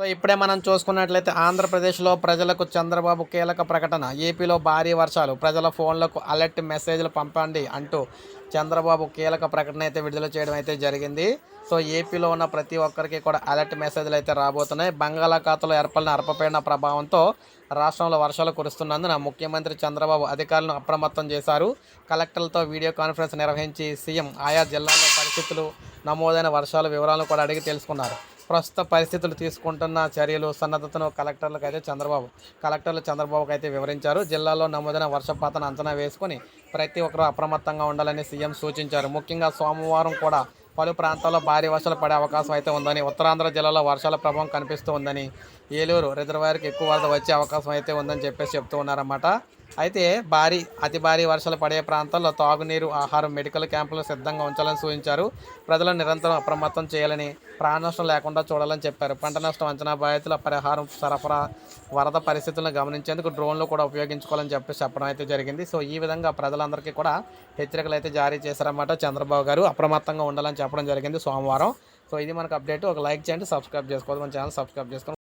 So ఇప్పుడే మనం చూసుకున్నట్లయితే ఆంధ్రప్రదేశ్లో ప్రజలకు చంద్రబాబు కీలక ప్రకటన. ఏపీలో భారీ వర్షాలు. ప్రజల ఫోన్లకు అలర్ట్ మెసేజ్లు పంపండి అంటూ చంద్రబాబు కీలక ప్రకటన అయితే విడుదల చేయడం అయితే జరిగింది. సో ఏపీలో ఉన్న ప్రతి ఒక్కరికి కూడా అలర్ట్ మెసేజ్లు అయితే రాబోతున్నాయి. బంగాళాఖాతంలో ఏర్పడిన అర్పపీడన ప్రభావంతో రాష్ట్రంలో వర్షాలు కురుస్తున్నందున ముఖ్యమంత్రి చంద్రబాబు అధికారులను అప్రమత్తం చేశారు. కలెక్టర్లతో వీడియో కాన్ఫరెన్స్ నిర్వహించి సీఎం ఆయా జిల్లాల్లో పరిస్థితులు నమోదైన వర్షాల వివరాలను కూడా అడిగి తెలుసుకున్నారు. ప్రస్తుత పరిస్థితులు తీసుకుంటున్న చర్యలు సన్నద్ధతను కలెక్టర్లకు అయితే చంద్రబాబు కలెక్టర్లు చంద్రబాబుకు అయితే వివరించారు. జిల్లాలో నమోదైన వర్షపాతాన్ని అంచనా వేసుకుని ప్రతి ఒక్కరూ అప్రమత్తంగా ఉండాలని సీఎం సూచించారు. ముఖ్యంగా సోమవారం కూడా పలు ప్రాంతాల్లో భారీ వర్షాలు పడే అవకాశం అయితే ఉందని ఉత్తరాంధ్ర జిల్లాలో వర్షాల ప్రభావం కనిపిస్తూ ఉందని ఏలూరు రిజర్వాయర్కి ఎక్కువ వరద వచ్చే అవకాశం అయితే ఉందని చెప్పేసి చెప్తూ ఉన్నారన్నమాట. అయితే భారీ అతి భారీ వర్షాలు పడే ప్రాంతాల్లో తాగునీరు ఆహారం మెడికల్ క్యాంపులు సిద్ధంగా ఉంచాలని సూచించారు. ప్రజలను నిరంతరం అప్రమత్తం చేయాలని ప్రాణ నష్టం లేకుండా చూడాలని చెప్పారు. పంట నష్టం అంచనా బాధితుల పరిహారం సరఫరా వరద పరిస్థితులను గమనించేందుకు డ్రోన్లు కూడా ఉపయోగించుకోవాలని చెప్పి చెప్పడం అయితే జరిగింది. సో ఈ విధంగా ప్రజలందరికీ కూడా హెచ్చరికలు అయితే జారీ చేశారన్నమాట చంద్రబాబు గారు. అప్రమత్తంగా ఉండాలని చెప్పడం జరిగింది సోమవారం. సో ఇది మనకు అప్డేట్. ఒక లైక్ చేయండి సబ్స్క్రైబ్ చేసుకోవాలి మన ఛానల్ సబ్స్క్రైబ్ చేసుకోండి.